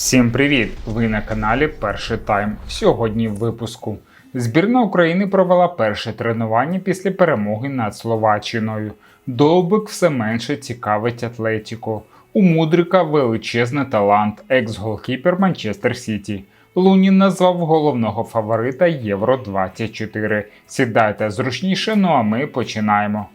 Всім привіт! Ви на каналі Перший Тайм. Сьогодні в випуску. Збірна України провела перше тренування після перемоги над Словаччиною. Довбик все менше цікавить Атлетіко. У Мудрика величезний талант, екс-голкіпер Манчестер Сіті. Лунін назвав головного фаворита Євро 24. Сідайте зручніше, ну а ми починаємо.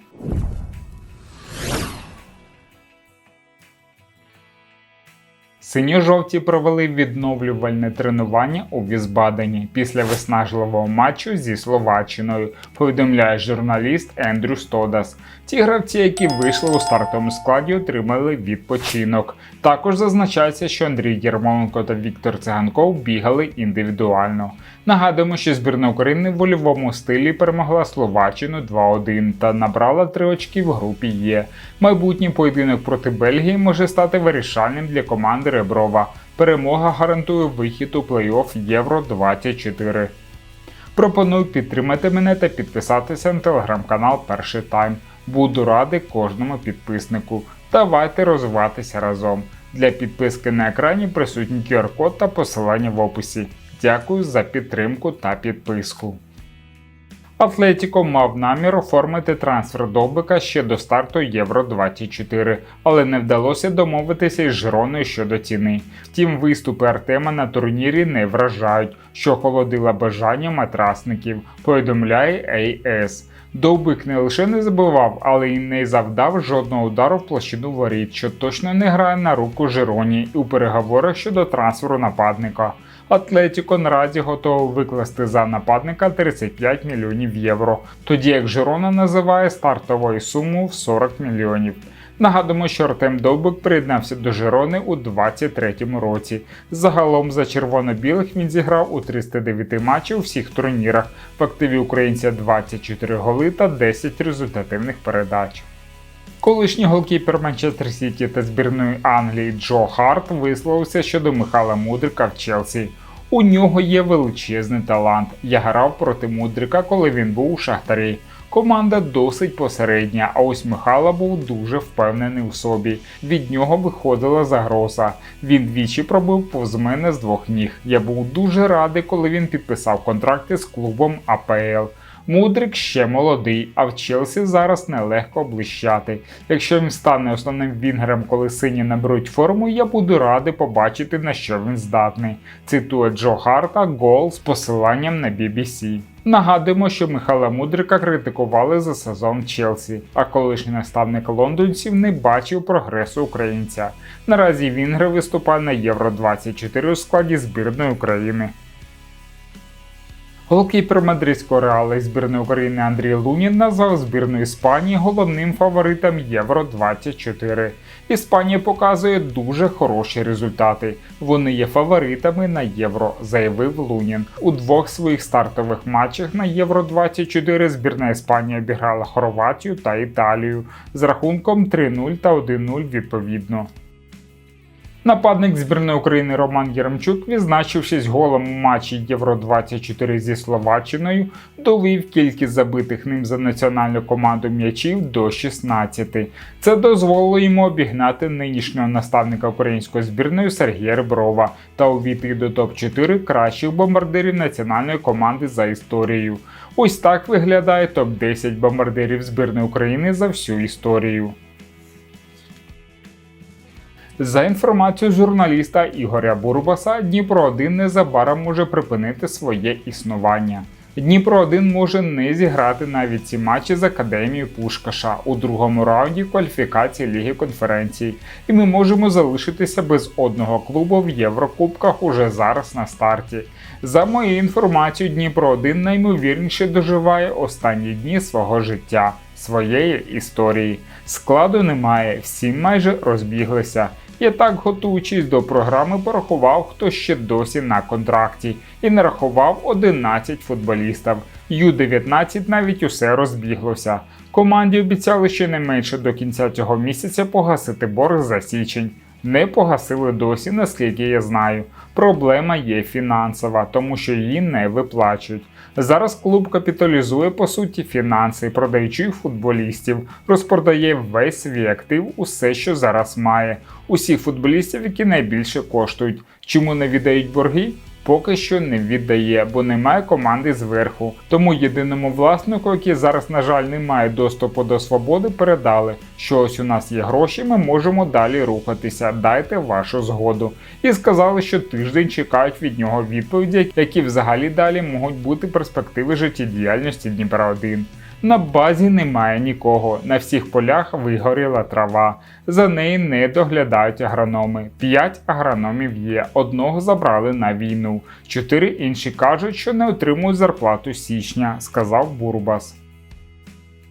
Синьо-жовті провели відновлювальне тренування у Візбадені після виснажливого матчу зі Словаччиною, повідомляє журналіст Ендрю Стодас. Ті гравці, які вийшли у стартовому складі, отримали відпочинок. Також зазначається, що Андрій Єрмоленко та Віктор Циганков бігали індивідуально. Нагадуємо, що збірна України в вольовому стилі перемогла Словаччину 2-1 та набрала 3 очки в групі Є. Майбутній поєдинок проти Бельгії може стати вирішальним для команди Реброва. Перемога гарантує вихід у плей-офф Євро 24. Пропоную підтримати мене та підписатися на телеграм-канал Перший Тайм. Буду радий кожному підписнику. Давайте розвиватися разом. Для підписки на екрані присутній QR-код та посилання в описі. Дякую за підтримку та підписку. Атлетіко мав намір оформити трансфер Довбика ще до старту Євро 24, але не вдалося домовитися із Жироною щодо ціни. Втім, виступи Артема на турнірі не вражають, що холодило бажання матрасників, повідомляє AS. Довбик не лише не забивав, але й не завдав жодного удару в площину воріт, що точно не грає на руку Жироні у переговорах щодо трансферу нападника. Атлетіко наразі готовий викласти за нападника 35 мільйонів євро, тоді як Жирона називає стартовою суму в 40 мільйонів. Нагадуємо, що Артем Довбик приєднався до Жирони у 23-му році. Загалом за червоно-білих він зіграв у 309 матчів у всіх турнірах. В активі українця 24 голи та 10 результативних передач. Колишній голкіпер Манчестер Сіті та збірної Англії Джо Харт висловився щодо Михайла Мудрика в Челсі. У нього є величезний талант. Я грав проти Мудрика, коли він був у Шахтарі. Команда досить посередня, а ось Михайло був дуже впевнений у собі. Від нього виходила загроза. Він двічі пробив повз мене з двох ніг. Я був дуже радий, коли він підписав контракти з клубом АПЛ. Мудрик ще молодий, а в Челсі зараз нелегко блищати. Якщо він стане основним вінгером, коли сині наберуть форму, я буду радий побачити на що він здатний. Цитує Джо Харта гол з посиланням на BBC. Нагадуємо, що Михайла Мудрика критикували за сезон Челсі, а колишній наставник лондонців не бачив прогресу українця. Наразі Вінгер виступає на Євро 24 у складі збірної України. Голкіпер мадридського реала і збірної України Андрій Лунін назвав збірну Іспанії головним фаворитом Євро 24. Іспанія показує дуже хороші результати. Вони є фаворитами на євро, заявив Лунін. У двох своїх стартових матчах на Євро 24 збірна Іспанії обіграла Хорватію та Італію з рахунком 3-0 та 1-0 відповідно. Нападник збірної України Роман Єремчук, відзначившись голом у матчі Євро 24 зі Словаччиною, довів кількість забитих ним за національну команду м'ячів до 16. Це дозволило йому обігнати нинішнього наставника української збірної Сергія Реброва та увійти до топ-4 кращих бомбардирів національної команди за історією. Ось так виглядає топ-10 бомбардирів збірної України за всю історію. За інформацією журналіста Ігоря Бурбаса, Дніпро 1 незабаром може припинити своє існування. Дніпро 1 може не зіграти навіть ці матчі з академією Пушкаша у другому раунді кваліфікації Ліги конференцій, і ми можемо залишитися без одного клубу в Єврокубках уже зараз на старті. За моєю інформацією, Дніпро 1 наймовірніше доживає останні дні свого життя, своєї історії. Складу немає, всі майже розбіглися. Я так, готуючись до програми, порахував, хто ще досі на контракті, і нарахував 11 футболістів. Ю-19 навіть усе розбіглося. Команді обіцяли ще не менше до кінця цього місяця погасити борг за січень. не погасили досі, наскільки я знаю. Проблема є фінансова, тому що її не виплачують. Зараз клуб капіталізує по суті фінанси, продаючи футболістів, розпродає весь свій актив, усе, що зараз має, усіх футболістів, які найбільше коштують. Чому не віддають борги? Поки що не віддає, бо немає команди зверху. Тому єдиному власнику, який зараз, на жаль, не має доступу до свободи, передали, що ось у нас є гроші, ми можемо далі рухатися. Дайте вашу згоду. І сказали, що тиждень чекають від нього відповіді, які взагалі далі можуть бути перспективи життєдіяльності Дніпра 1 на базі немає нікого. На всіх полях вигоріла трава. За неї не доглядають агрономи. П'ять агрономів є. Одного забрали на війну. Чотири інші кажуть, що не отримують зарплату січня, сказав Бурбас.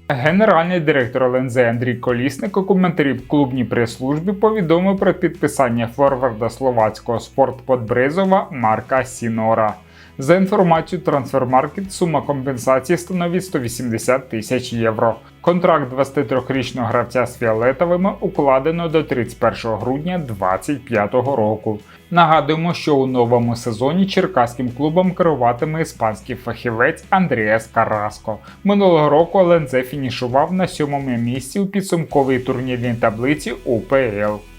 Генеральний директор ЛНЗ Андрій Колісник у коментарі в клубній прес-службі повідомив про підписання форварда словацького спортподбризова Марка Сінора. За інформацією Трансфермаркет, сума компенсації становить 180 тисяч євро. Контракт 23-річного гравця з фіолетовими укладено до 31 грудня 2025 року. Нагадуємо, що у новому сезоні черкаським клубом керуватиме іспанський фахівець Андріас Караско. Минулого року ЛНЗ фінішував на сьомому місці у підсумковій турнірній таблиці УПЛ.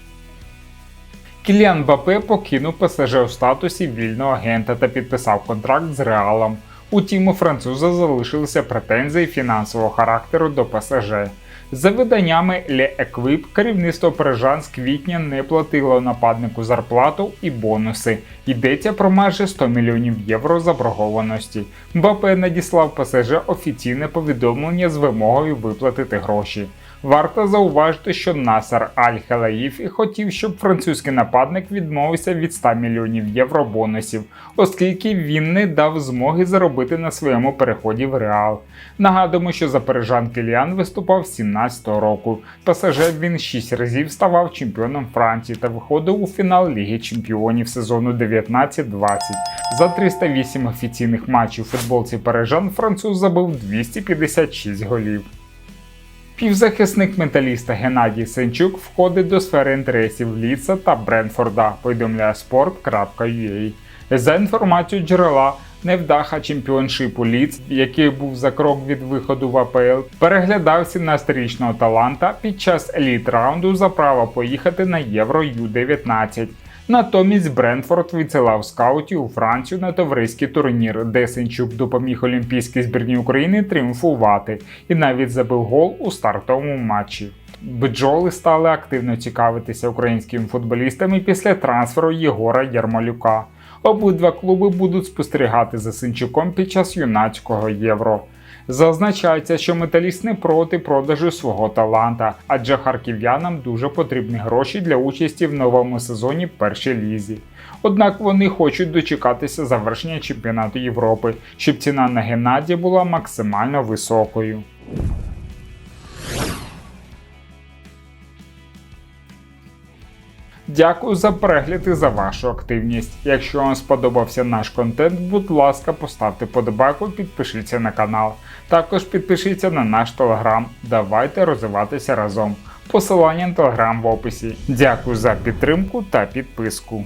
Кіліан Бапе покинув ПСЖ у статусі вільного агента та підписав контракт з Реалом. Утім, у француза залишилися претензії фінансового характеру до ПСЖ. За виданнями Le Equipe, керівництво парижан з квітня не платило нападнику зарплату і бонуси. Йдеться про майже 100 мільйонів євро заборгованості. Бапе надіслав ПСЖ офіційне повідомлення з вимогою виплатити гроші. Варто зауважити, що Насар Аль-Хелаїв і хотів, щоб французький нападник відмовився від 100 мільйонів євро бонусів, оскільки він не дав змоги заробити на своєму переході в Реал. Нагадуємо, що за парижан Кіліан виступав 17-го року. ПСЖ він 6 разів ставав чемпіоном Франції та виходив у фінал Ліги Чемпіонів сезону 19-20. За 308 офіційних матчів футболці парижан француз забив 256 голів. Півзахисник металіста Геннадій Сенчук входить до сфери інтересів Ліца та Бренфорда, повідомляє sport.ua. За інформацією джерела, невдаха чемпіоншипу Ліц, який був за крок від виходу в АПЛ, переглядав 17-річного таланта під час еліт раунду за право поїхати на Євро Ю-19. Натомість Брентфорд відсилав скаутів у Францію на товариський турнір, де Сенчук допоміг Олімпійській збірній України тріумфувати і навіть забив гол у стартовому матчі. Бджоли стали активно цікавитися українськими футболістами після трансферу Єгора Ярмолюка. Обидва клуби будуть спостерігати за Синчуком під час юнацького євро. Зазначається, що металіст не проти продажу свого таланта, адже харків'янам дуже потрібні гроші для участі в новому сезоні першій лізі. Однак вони хочуть дочекатися завершення чемпіонату Європи, щоб ціна на Геннадія була максимально високою. Дякую за перегляд і за вашу активність. Якщо вам сподобався наш контент, будь ласка, поставте подобайку, підпишіться на канал. Також підпишіться на наш телеграм. Давайте розвиватися разом. Посилання на телеграм в описі. Дякую за підтримку та підписку.